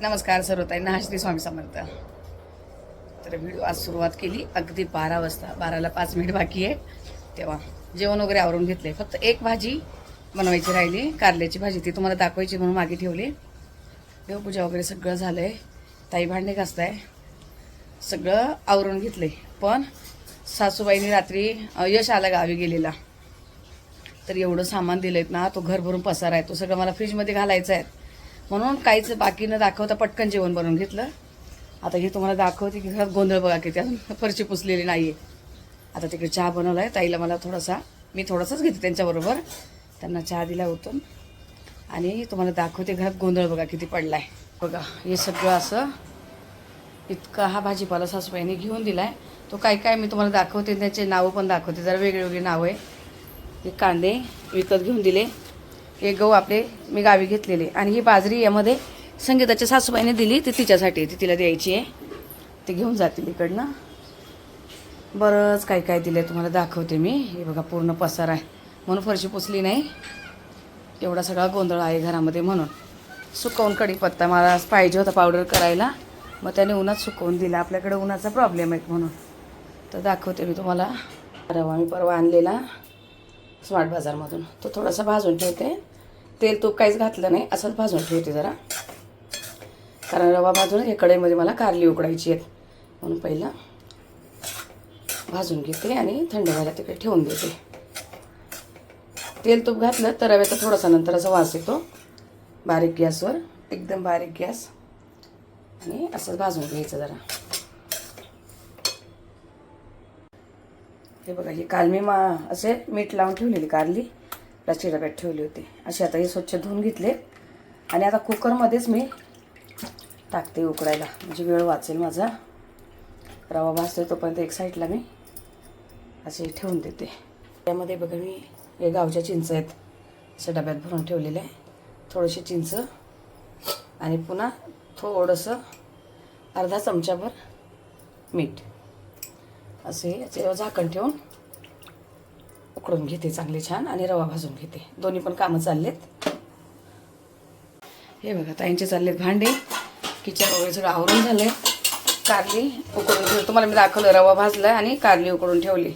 नमस्कार सर्वताईंना. हा श्री स्वामी समर्थ. तर व्हिडिओ आज सुरुवात केली. अगदी बारा वाजता. बाराला पाच मिनिट बाकी आहे. तेव्हा जेवण वगैरे आवरून घेतले फक्त एक भाजी बनवायची राहिली. कारल्याची भाजी. ती तुम्हाला दाखवायची म्हणून मागे ठेवली. देवपूजा वगैरे सगळं झालं आहे ताई भांडे घासताय. सगळं आवरून घेतले पण सासूबाईंनी रात्री यश आला गावी गेलेला. तर एवढं सामान दिलं आहेत ना तो घर भरून आहे. तो सगळं मला फ्रीजमध्ये घालायचं आहे. म्हणून काहीच बाकी न दाखवता पटकन जेवण बनवून घेतलं. आता हे तुम्हाला दाखवते की घरात गोंधळ बघा की अजून फरची पुसलेली नाही आहे आता तिकडे चहा बनवला आहे ताईला मला थोडासा मी थोडासाच घेते त्यांच्याबरोबर. त्यांना चहा दिला होतो आणि तुम्हाला दाखवते घरात गोंधळ बघा किती पडला आहे बघा हे सगळं असं इतका हा भाजीपाला सासूबाईने घेऊन दिला आहे तो काय काय मी तुम्हाला दाखवते त्याचे नावं पण दाखवते. जरा वेगळे वेगळे नावं आहे. हे कांदे विकत घेऊन दिले. हे गहू आपले मी गावी घेतलेले. आणि ही बाजरी यामध्ये संगीताच्या सासूबाईने दिली ती तिच्यासाठी ती तिला द्यायची आहे. ते घेऊन जातील इकडनं. बरंच काय काय दिलं आहे तुम्हाला दाखवते मी. हे बघा पूर्ण पसार आहे. म्हणून फरशी पुसली नाही. एवढा सगळा गोंधळ आहे घरामध्ये म्हणून. सुकवून कढीपत्ता मला पाहिजे होता पावडर करायला. मग त्याने उन्हात सुकवून दिला. आपल्याकडे उन्हाचा प्रॉब्लेम आहे म्हणून. तर दाखवते मी तुम्हाला. रवा मी परवा आणलेला. स्मार्ट बाजारमधून. तो थोडासा भाजून ठेवते. तेल तूप काहीच घातलं नाही असंच भाजून ठेवते जरा. कारण रवा भाजून हे कढईमध्ये मला कारली उकडायची आहेत. म्हणून पहिला भाजून घेते आणि थंड व्हायला तिकडे ठेवून देते. तेल तूप घातलं तर रव्याचा थोडासा नंतर असा वास येतो. बारीक गॅसवर एकदम बारीक गॅस. आणि असंच भाजून घ्यायचं जरा. हे बघा ही काल मी मा असे मीठ लावून ठेवलेली कारली प्लास्टिक डब्यात ठेवली होती. असे आता हे स्वच्छ धुवून घेतले. आणि आता कुकरमध्येच मी टाकते उकडायला. म्हणजे वेळ वाचेल माझा. रवा भाजतोय तोपर्यंत एक साईडला मी असे ठेवून देते. त्यामध्ये बघा मी हे गावच्या चिंच आहेत. अशा डब्यात भरून ठेवलेले आहे. थोडेसे चिंच आणि पुन्हा थोडंसं अर्धा चमचाभर मीठ. असे याचे झाकण ठेवून उकडून घेते चांगले छान आणि रवा भाजून घेते. दोन्ही पण कामं चाललेत. हे बघा ताईंचे चाललेत भांडे. किचन वगैरे सगळं आवरून झालंय. कारली उकडून ठेवली. तुम्हाला मी दाखवलं रवा भाजला आणि कारली उकडून ठेवली.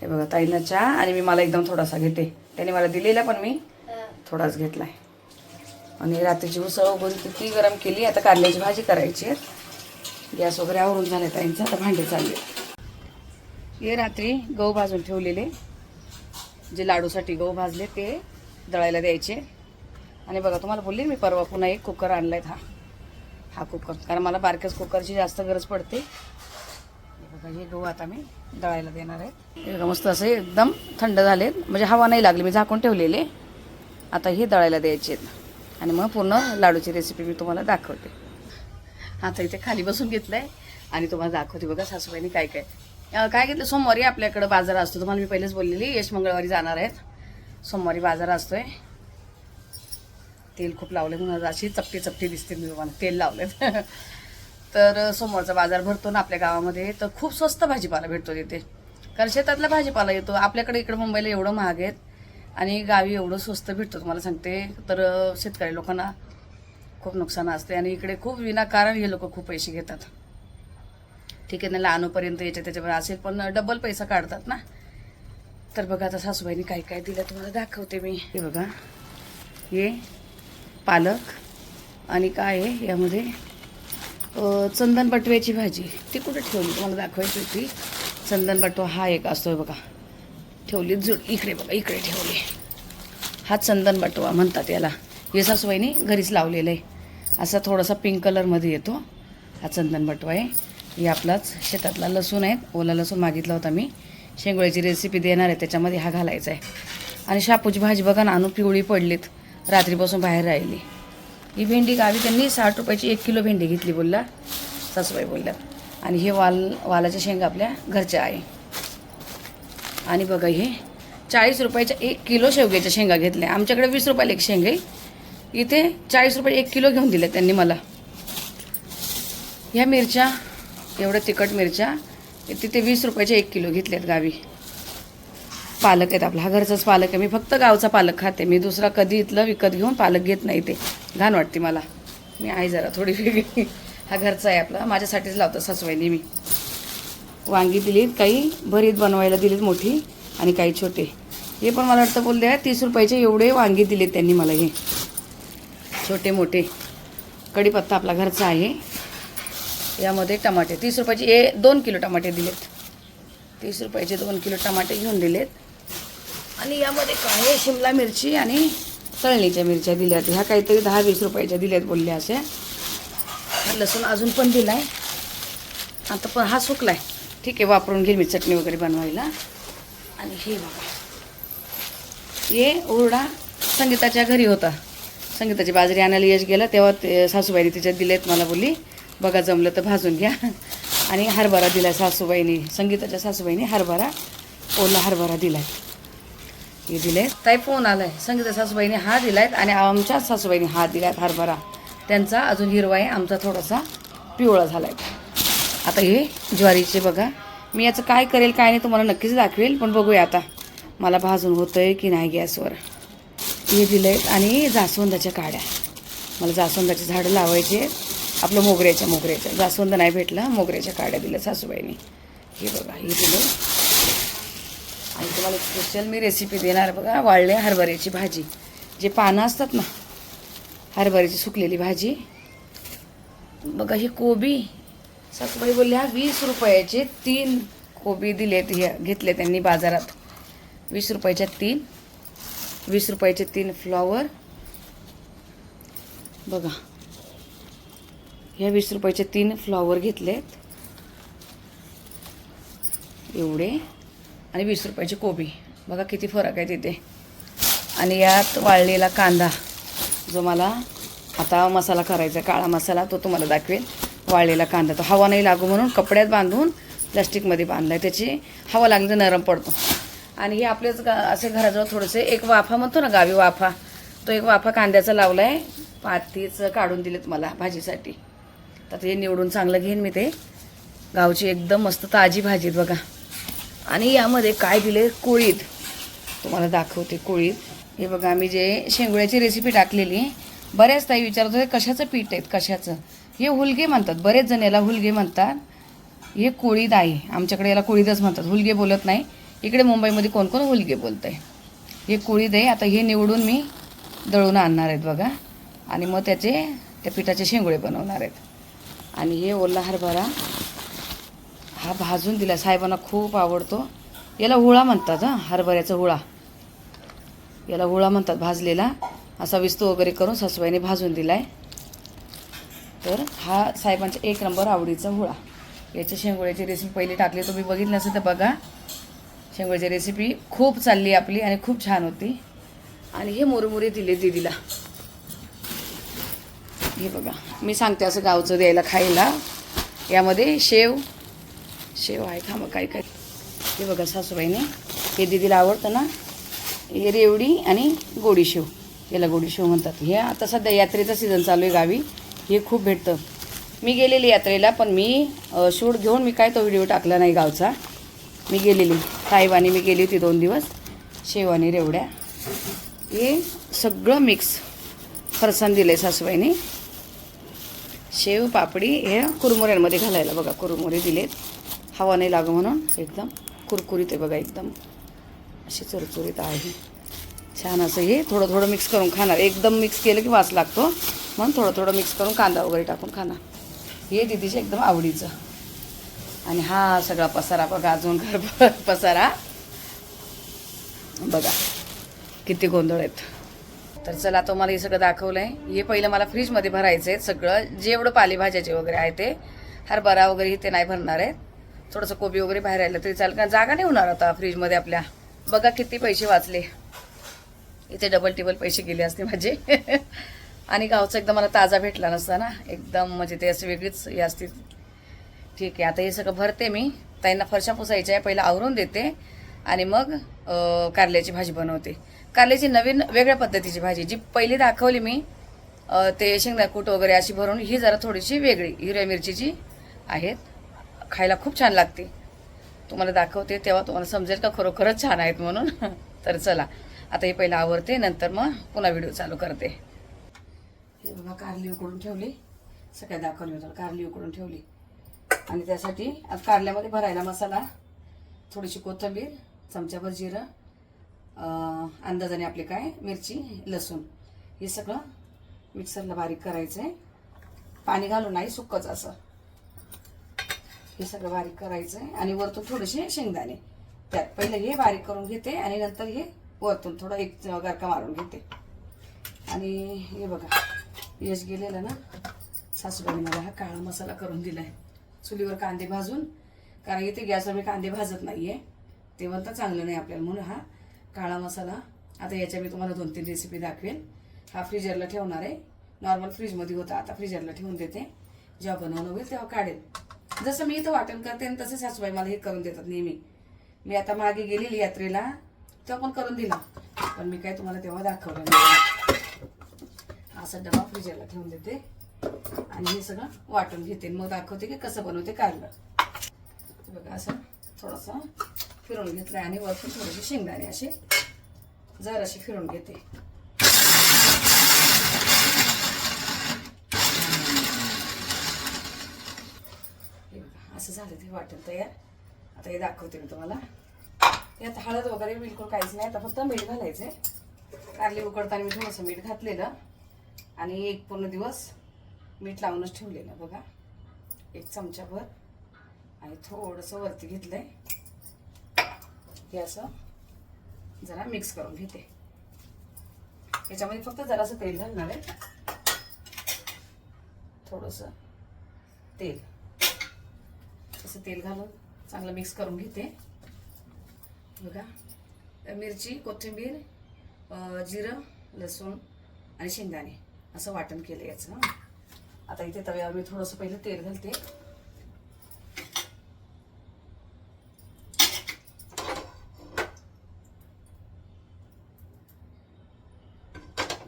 हे बघा ताईंना चहा आणि मी मला एकदम थोडासा घेते. त्याने मला दिलेला पण मी थोडाच घेतलाय. आणि रात्रीची उसळ उघडून ती गरम केली आता कारल्याची भाजी करायची आहे. गॅस वगैरे आवरून झाले ताईंचं आता भांडे चालले हे रात्री गहू भाजून ठेवलेले. जे लाडूसाठी गहू भाजले ते दळायला द्यायचे. आणि बघा तुम्हाला बोलले मी परवा पुन्हा एक कुकर आणलाय हा. हा कुकर कारण मला बारक्याच कुकरची जास्त गरज पडते. बघा हे गहू आता मी दळायला देणार आहे. बघा मस्त असे एकदम थंड झाले. म्हणजे हवा नाही लागली मी झाकून ठेवलेले. आता हे दळायला द्यायचे. आणि मग पूर्ण लाडूची रेसिपी मी तुम्हाला दाखवते. आता इथे खाली बसून घेतलंय. आणि तुम्हाला दाखवते बघा सासूबाईने काय काय. काय घेतलं? सोमवारी आपल्याकडं बाजार असतो. तुम्हाला मी पहिलेच बोललेली यश मंगळवारी जाणार आहेत. सोमवारी बाजार असतोय. तेल खूप लावले म्हणून अशी चपटी चपटी दिसते मी तुम्हाला. तेल लावलेत तर सोमवारचा बाजार भरतो ना आपल्या गावामध्ये तर खूप स्वस्त भाजीपाला भेटतो तिथे. कारण शेतातला भाजीपाला येतो. आपल्याकडे इकडे मुंबईला एवढं महाग आहेत आणि गावी एवढं स्वस्त भेटतो तुम्हाला सांगते. तर शेतकरी लोकांना खूप नुकसान असते आणि इकडे खूप विनाकारण हे लोक खूप पैसे घेतात. ठीक आहे ना लहानोपर्यंत याच्या त्याच्यावर असेल पण डबल पैसा काढतात ना. तर बघा आता सासूबाईने काय काय दिलं तुम्हाला दाखवते मी. हे बघा. हे पालक आणि काय आहे यामध्ये? चंदन बटव्याची भाजी. ती कुठे ठेवली? तुम्हाला दाखवायची होती. चंदन बटवा हा एक असतोय बघा. ठेवली जुड इकडे बघा इकडे ठेवली. हा चंदन बटवा म्हणतात याला. हे सासूबाईने घरीच लावलेलं आहे. असा थोडासा पिंक कलरमध्ये येतो. हा चंदन बटवा आहे. हे आपलाच शेतातला लसूण आहे. ओला लसूण मागितला होता मी. शेंगोळ्याची रेसिपी देणार आहे. त्याच्यामध्ये हा घालायचा आहे. आणि शापूची भाजी बघा ना आणून पिवळी पडलीत. रात्रीपासून बाहेर राहिली. ही भेंडी गावी त्यांनी साठ रुपयाची एक किलो भेंडी घेतली बोलला. सासूबाई बोलल्या. आणि हे वाल वालाच्या शेंगा आपल्या घरच्या आहे. आणि बघा हे चाळीस रुपयाच्या एक किलो शेवग्याच्या शेंगा घेतल्या. आमच्याकडे वीस रुपयाला एक शेंग आहे. इथे चाळीस रुपये एक किलो घेऊन दिल्या त्यांनी मला. ह्या मिरच्या एवढ्या तिखट मिरच्या तिथे वीस रुपयाचे एक किलो घेतल्यात गावी. पालक आहेत आपला. हा घरचाच पालक आहे. मी फक्त गावचा पालक खाते. मी दुसरा कधी इथलं विकत घेऊन पालक घेत नाही ते. घाण वाटते मला. मी आहे जरा थोडी वेगळी. हा घरचा आहे आपला. माझ्यासाठीच लावतो सासूबाईने मी वांगी दिलीत काही भरीत बनवायला दिलीत मोठी आणि काही छोटे. हे पण मला वाटतं बोलले तीस रुपयाचे एवढे वांगी दिलेत त्यांनी मला हे. छोटे मोठे. कढीपत्ता आपला घरचा आहे. यामध्ये टमाटे. तीस रुपयाचे ए दोन किलो टमाटे दिलेत. तीस रुपयाचे दोन किलो टमाटे घेऊन दिलेत. आणि यामध्ये काय आहे? शिमला मिरची आणि तळणीच्या मिरच्या दिल्यात. ह्या काहीतरी दहा वीस रुपयाच्या दिल्यात बोलल्या अशा लसूण अजून पण दिलाय. आता पण हा सुकला आहे ठीक आहे वापरून घेईल मी चटणी वगैरे बनवायला. आणि हे बघा. हे ओरडा संगीताच्या घरी होता. संगीताची बाजरी आणायला यश गेला तेव्हा ते सासूबाईने तिच्यात दिलेत मला बोलली. बघा जमलं तर भाजून घ्या. आणि हरभरा दिला सासूबाईने संगीताच्या सासूबाईने हरभरा ओला हरभरा दिलाय. हे दिले. ताई फोन आला आहे संगीता सासूबाईने हा दिला आहेत आणि आमच्या सासूबाईने हा दिला आहेत हरभरा. त्यांचा अजून हिरवा आहे आमचा थोडासा पिवळा झाला आहे आता हे ज्वारीचे बघा. मी याचं काय करेल काय नाही तुम्हाला नक्कीच दाखवेल पण बघूया आता. मला भाजून होतं आहे की नाही गॅसवर. हे दिलं आहेत आणि जास्वंदाच्या काड्या. मला जास्वंदाची झाडं लावायचे आपलं मोगऱ्याच्या मोगऱ्याच्या. जास्वंद नाही भेटला मोगऱ्याच्या काड्या दिल्या सासूबाईने. हे बघा हे दिलं. आणि तुम्हाला स्पेशल मी रेसिपी देणार बघा वाळले हरभऱ्याची भाजी. जे पानं असतात ना हरभऱ्याची सुकलेली भाजी. बघा ही कोबी. सासूबाई बोलल्या वीस रुपयाचे तीन कोबी दिलेत हे घेतले त्यांनी बाजारात. वीस रुपयाच्या तीन वीस रुपयाचे तीन फ्लॉवर. बघा ह्या वीस रुपयाचे तीन फ्लॉवर घेतलेत. एवढे. आणि वीस रुपयाची कोबी. बघा किती फरक आहे तिथे. आणि यात वाळलेला कांदा जो मला आता मसाला करायचा आहे, काळा मसाला तो तुम्हाला दाखवेल. वाळलेला कांदा. तो हवा नाही लागू म्हणून कपड्यात बांधून प्लास्टिकमध्ये बांधला आहे त्याची हवा लागली तर नरम पडतो. आणि हे आपल्याच गा असे घराजवळ थोडेसे एक वाफा म्हणतो ना गावी वाफा. तो एक वाफा कांद्याचा लावला आहे पातीच काढून दिलेत मला भाजीसाठी. तर ते निवडून चांगलं घेईन मी ते. गावची एकदम मस्त ताजी भाजी आहेत बघा. आणि यामध्ये काय दिले कोळीत. तुम्हाला दाखवते कोळीत. हे बघा मी जे शेंगुळ्याची रेसिपी टाकलेली बऱ्याच ताई विचारत होते कशाचं पीठ आहेत? कशाचं? हे हुलगे म्हणतात. बरेच जण याला हुलगे म्हणतात. हे कोळीद आहे. आमच्याकडे याला कोळीदच म्हणतात. हुलगे बोलत नाही. इकडे मुंबईमध्ये कोण कोण हुलगे बोलत आहे हे कोळीद आहे. आता हे निवडून मी दळून आणणार आहेत बघा. आणि मग त्याचे त्या पिठाचे शेंगुळे बनवणार आहेत. आणि हे ओला हरभरा हा भाजून दिला. साहेबांना खूप आवडतो. याला हुळा म्हणतात हां हरभऱ्याचा हुळा. याला हुळा म्हणतात भाजलेला. असा विस्तू वगैरे करून सासूबाईने भाजून दिला आहे तर हा साहेबांचा एक नंबर आवडीचा हुळा. याच्या शेंगोळ्याची रेसिपी पहिली टाकली. तुम्ही बघितली नसेल तर बघा. शेंगोळ्याची रेसिपी खूप चालली आपली आणि खूप छान होती. आणि हे मुरमुरे दिले दीदीला. हे बघा. मी सांगते असं गावचं द्यायला खायला. यामध्ये शेव शेव आहे. थांब काय काय. हे बघा सासूबाईने. हे दीदीला आवडतं ना? हे रेवडी आणि गोडी शेव. याला गोडी शेव म्हणतात. हे आता सध्या यात्रेचा सीझन चालू आहे गावी. हे खूप भेटतं. मी गेलेली यात्रेला पण मी शूट घेऊन मी काय तो व्हिडिओ टाकला नाही गावचा. मी गेलेली. साहेबाने मी गेली होती दोन दिवस. शेव आणि रेवड्या. हे सगळं मिक्स फरसाण दिलं आहे सासूबाईने. शेव पापडी हे कुरमुऱ्यांमध्ये घालायला बघा. कुरमुरे दिलेत. हवा नाही लागू म्हणून एकदम कुरकुरीत आहे बघा एकदम अशी चुरचुरीत आहे. छान असं हे थोडं थोडं मिक्स करून खाणार. एकदम मिक्स केलं की वास लागतो. म्हणून थोडं थोडं मिक्स करून कांदा वगैरे टाकून खाणार. हे दिदीच्या एकदम आवडीचं. आणि हा सगळा पसारा बघा अजून घर पसारा. बघा किती गोंधळ आहेत. तर चला तुम्हाला हे सगळं दाखवलं आहे हे पहिलं मला फ्रीजमध्ये भरायचं आहे सगळं जेवढं पालेभाज्याचे वगैरे आहे ते हरभरा वगैरे ते नाही भरणार आहेत. थोडंसं कोबी वगैरे बाहेर राहिलं तरी चालेल. कारण जागा नाही होणार आता फ्रीजमध्ये आपल्या. बघा किती पैसे वाचले. इथे डबल टिबल पैसे गेले असते माझे. आणि गावचं एकदम मला ताजा भेटला नसता ना. एकदम म्हणजे ते असं वेगळीच हे असते. ठीक आहे आता हे सगळं भरते मी. ताईंना फरशा पुसायच्या आहे पहिला आवरून देते. आणि मग कारल्याची भाजी बनवते. कारल्याची नवीन वेगळ्या पद्धतीची भाजी जी पहिली दाखवली मी ते शेंगदा कूट वगैरे अशी भरून ही जरा थोडीशी वेगळी हिरव्या मिरचीची आहेत. खायला खूप छान लागते. तुम्हाला दाखवते तेव्हा तुम्हाला समजेल का खरोखरच छान आहेत म्हणून. तर चला आता हे पहिलं आवरते नंतर मग पुन्हा व्हिडिओ चालू करते. हे बघा कारली उकडून ठेवली. सकाळी दाखवली होतं कारली उकडून ठेवली. आणि त्यासाठी आज कारल्यामध्ये भरायला मसाला थोडीशी कोथिंबीर चमच्याभर जिरं अंदाजाने आपले काय? मिरची लसूण. हे सगळं मिक्सरला बारीक करायचं आहे पाणी घालून नाही सुक्कच असं. हे सगळं बारीक करायचं आहे आणि वरतून थोडेसे शेंगदाणे. त्यात पहिलं हे बारीक करून घेते आणि नंतर हे वरतून थोडं एक गरका मारून घेते. आणि हे बघा यश गेलेलं ना? सासूबाईने मला हा काळा मसाला करून दिला आहे चुलीवर कांदे भाजून. कारण इथे गॅसवर मी कांदे भाजत नाही आहे ते म्हणता चांगलं नाही आपल्याला म्हणून हा काळा मसाला. आता याच्या मी तुम्हाला दोन तीन रेसिपी दाखवेन. हा फ्रीजरला ठेवणार आहे. नॉर्मल फ्रीजमध्ये होता. आता फ्रीजरला ठेवून देते. जेव्हा बनवणं होईल तेव्हा काढेल. जसं मी इथं वाटण करते आणि तसे सासूबाई मला हे करून देतात नेहमी. मी आता मागे गेलेली यात्रेला. तेव्हा पण करून दिला. पण मी काय तुम्हाला तेव्हा दाखवलं नाही. असा डबा फ्रीजरला ठेवून देते. आणि हे सगळं वाटून घेते. मग दाखवते की कसं बनवते कारलं बघा असं थोडंसं फिरून घेतलं आणि वरती थोडेसे शेंगदाणे असे जर असे फिरून घेते. बघा असं झालं ते वाटेल तयार. आता हे दाखवते मी तुम्हाला. यात हळद वगैरे बिलकुल काहीच नाही आता फक्त मीठ घालायचं आहे कारली उकडताना मी थोडंसं मीठ घातलेलं आणि एक पूर्ण दिवस मीठ लावूनच ठेवलेलं बघा. एक चमचाभर आणि थोडंसं वरती घेतलं आहे हे असं जरा मिक्स करून घेते. याच्यामध्ये फक्त जरासं तेल घालणार आहे. थोडंसं तेल. असं तेल घालून चांगलं मिक्स करून घेते. बघा मिरची कोथिंबीर जिरं लसूण आणि शेंगदाणे असं वाटण केलं याचं. आता इथे तव्यावर मी थोडंसं पहिलं तेल घालते.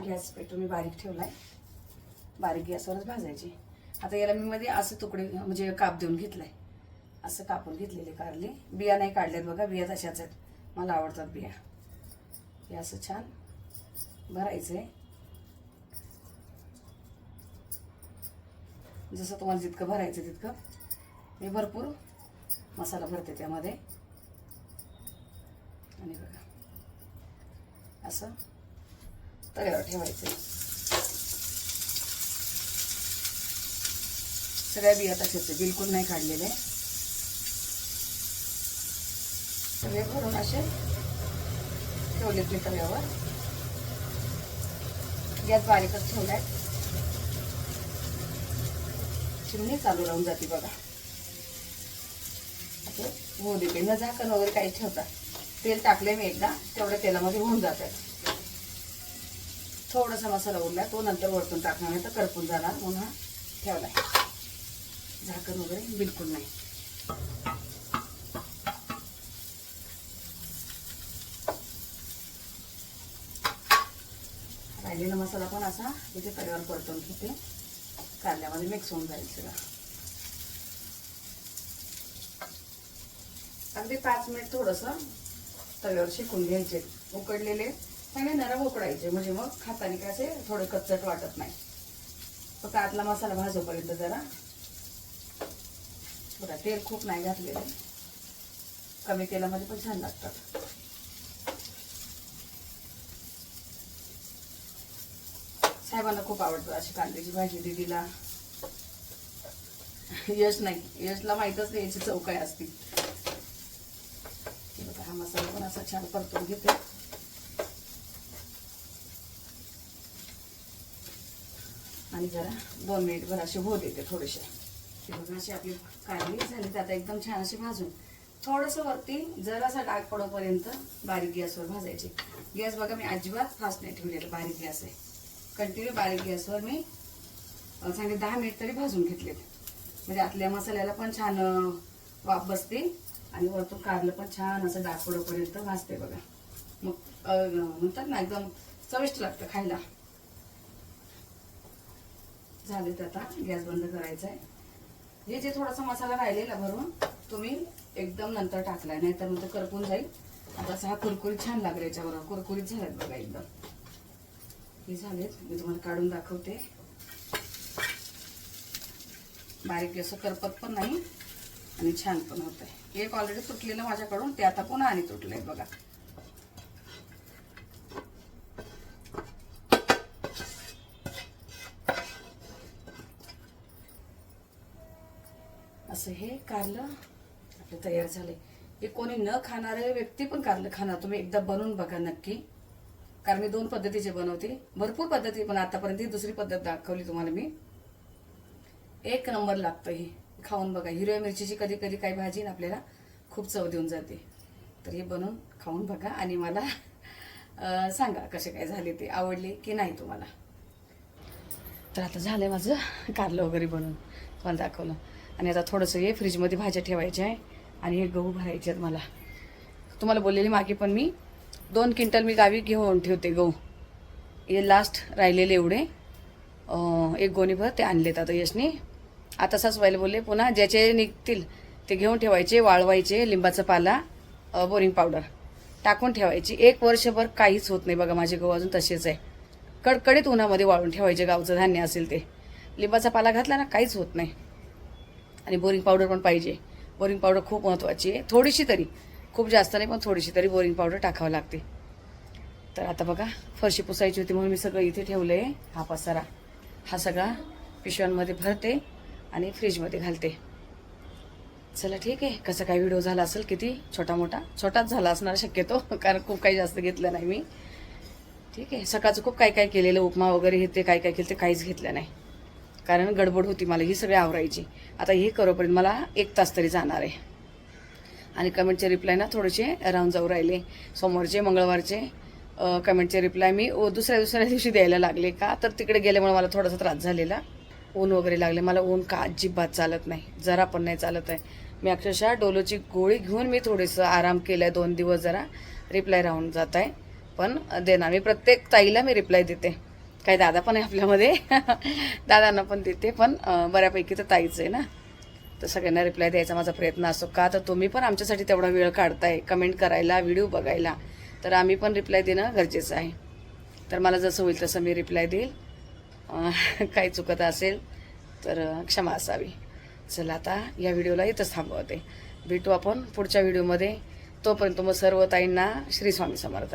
गॅस पेटून मी बारीक ठेवला आहे बारीक गॅसवरच भाजायची. आता याला मी मध्ये असे तुकडे म्हणजे काप देऊन घेतलाय. असं कापून घेतलेले कारले. बिया नाही काढल्यात बघा बिया तशाच आहेत. मला आवडतात बिया. हे असं छान भरायचंय. जसं तुम्हाला जितकं भरायचं तितकं मी भरपूर मसाला भरते त्यामध्ये. आणि बघा. असं. तव्यावर ठेवायचं. सगळ्या बिया तसेच बिलकुल नाही काढलेले. सगळे भरून असे ठेवलेत मी तव्यावर. गॅस बारीकच ठेवलाय. चिमणी चालू राहून जाते बघा. असं होऊ देते न झाकण वगैरे काही ठेवता. तेल टाकले मी एकदा तेवढ्या तेलामध्ये होऊन जातात. थोडासा मसाला उरला तो नंतर वरतून टाकणार नाही तर करपून जाणार म्हणून हा ठेवलाय. झाकण वगैरे बिलकुल नाही. राहिलेला मसाला पण असा इथे तव्यावर परतून घेते. कांद्यामध्ये मिक्स होऊन जाईल सगळं. अगदी पाच मिनिट थोडंसं तव्यावर शिकून घ्यायचे. उकडलेले चांगले नरम उकडायचे. म्हणजे मग खाताने काय असे थोडे कच्चट वाटत नाही. फक्त आतला मसाला भाजूपर्यंत जरा. बघा तेल खूप नाही घातलेलं. कमी तेलामध्ये पण छान लागतात. साहेबांना खूप आवडतं अशी कांद्याची भाजी दिदीला. यश नाही. यशला माहीतच नाही याची चव काय असती. बघा हा मसाला पण असा छान परतून घेते. आणि जरा दोन मिनिट भर असे होऊ देते थोडेसे बघा अशी आपली काढली झाली. तर आता एकदम छान अशी भाजून. थोडंसं वरती जरासा डाग पडोपर्यंत बारीक गॅसवर भाजायची. गॅस बघा मी अजिबात फास्ट नाही ठेवलेलं. बारीक गॅस आहे. कंटिन्यू बारीक गॅसवर मी चांगले दहा मिनिट तरी भाजून घेतलेत. म्हणजे आतल्या मसाल्याला पण छान वाफ बसते आणि वरतून कारलं पण छान असं डाग पडोपर्यंत भाजते बघा. मग म्हणतात ना एकदम चविष्ट लागतं खायला. झालेत आता. गॅस बंद करायचा आहे हे जे थोडासा मसाला राहिलेला भरून तुम्ही एकदम नंतर टाकलाय. नाहीतर मग करपून जाईल. आता असा हा छान लागला याच्याबरोबर. कुरकुरीत झाल्यात बघा एकदम. हे झालेत. मी तुम्हाला काढून दाखवते. बारीक असं करपत पण नाही आणि छान पण होत आहे एक ऑलरेडी तुटलेलं माझ्याकडून ते आता पुन्हा आणि तुटलंय बघा. असं हे कारलं आपलं तयार झालंय. हे कोणी न खाणारे व्यक्ती पण कारलं खाणार. तुम्ही एकदा बनवून बघा नक्की. कारण मी दोन पद्धतीचे बनवते. भरपूर पद्धती पण आतापर्यंत ही दुसरी पद्धत दाखवली तुम्हाला मी. एक नंबर लागतं हे. खाऊन बघा. हिरव्या मिरचीची कधी कधी काही भाजी ना आपल्याला खूप चव देऊन जाते. तर हे बनवून खाऊन बघा. आणि मला सांगा कसे काय झाले ते. आवडले की नाही तुम्हाला? तर आता झालं माझं कारलं वगैरे बनवून. तुम्हाला दाखवलं. आणि आता थोडंसं हे फ्रीजमध्ये भाज्या ठेवायच्या आहे आणि हे गहू भरायचे आहेत मला. तुम्हाला बोललेली मागे पण मी. दोन क्विंटल मी गावी घेऊन ठेवते गहू. हे लास्ट राहिलेले एवढे. एक गोणीभर ते आणलेत आता यशने. आता सासूबाईला बोलले पुन्हा ज्याचे निघतील ते घेऊन ठेवायचे वाळवायचे लिंबाचा पाला बोरिंग पावडर टाकून ठेवायची. एक वर्षभर काहीच होत नाही बघा माझे गहू अजून तसेच आहे. कडकडीत उन्हामध्ये वाळून ठेवायचे गावचं धान्य असेल ते. लिंबाचा पाला घातला ना काहीच होत नाही. आणि बोरिंग पावडर पण पाहिजे. बोरिंग पावडर खूप महत्त्वाची आहे. थोडीशी तरी. खूप जास्त नाही पण थोडीशी तरी बोरिंग पावडर टाकावं लागते. तर आता बघा फरशी पुसायची होती म्हणून मी सगळं इथे ठेवलं आहे हा पसारा. हा सगळा पिशव्यांमध्ये भरते आणि फ्रीजमध्ये घालते. चला ठीक आहे. कसं काय व्हिडिओ झाला असेल किती? छोटा मोठा? छोटाच झाला असणार शक्यतो कारण खूप काही जास्त घेतलं नाही मी. ठीक आहे. सकाळचं खूप काय काय केलेलं? उपमा वगैरे हे ते काय काय केलं ते काहीच घेतलं नाही. कारण गडबड होती मला ही सगळी आवरायची. आता हे करोपर्यंत मला एक तास तरी जाणार आहे. आणि कमेंटचे रिप्लाय ना थोडेसे राहून जाऊ राहिले. सोमवारचे मंगळवारचे कमेंटचे रिप्लाय मी दुसऱ्या दुसऱ्या दिवशी द्यायला लागले का? तर तिकडे गेल्यामुळे मला थोडासा त्रास झालेला. ऊन वगैरे लागले. मला ऊन का अजिबात चालत नाही. जरा पण नाही चालत आहे. मी अक्षरशः डोलोची गोळी घेऊन मी थोडंसं आराम केलं आहे दोन दिवस जरा रिप्लाय राहून जात आहे. पण देणार. मी प्रत्येक ताईला मी रिप्लाय देते. काही दादा पण आहे आपल्यामध्ये. दादांना पण देते पण बऱ्यापैकी तर ताईच आहे ना. तर सगळ्यांना रिप्लाय द्यायचा माझा प्रयत्न असतो का? तर तुम्ही पण आमच्यासाठी तेवढा वेळ काढताय कमेंट करायला व्हिडिओ बघायला. तर आम्ही पण रिप्लाय देणं गरजेचं आहे. तर मला जसं होईल तसं मी रिप्लाय देईल. काही चुकत असेल तर क्षमा असावी. चला आता या व्हिडिओला इथंच थांबवते. भेटू आपण पुढच्या व्हिडिओमध्ये तोपर्यंत मग सर्व ताईंना श्री स्वामी समर्थ.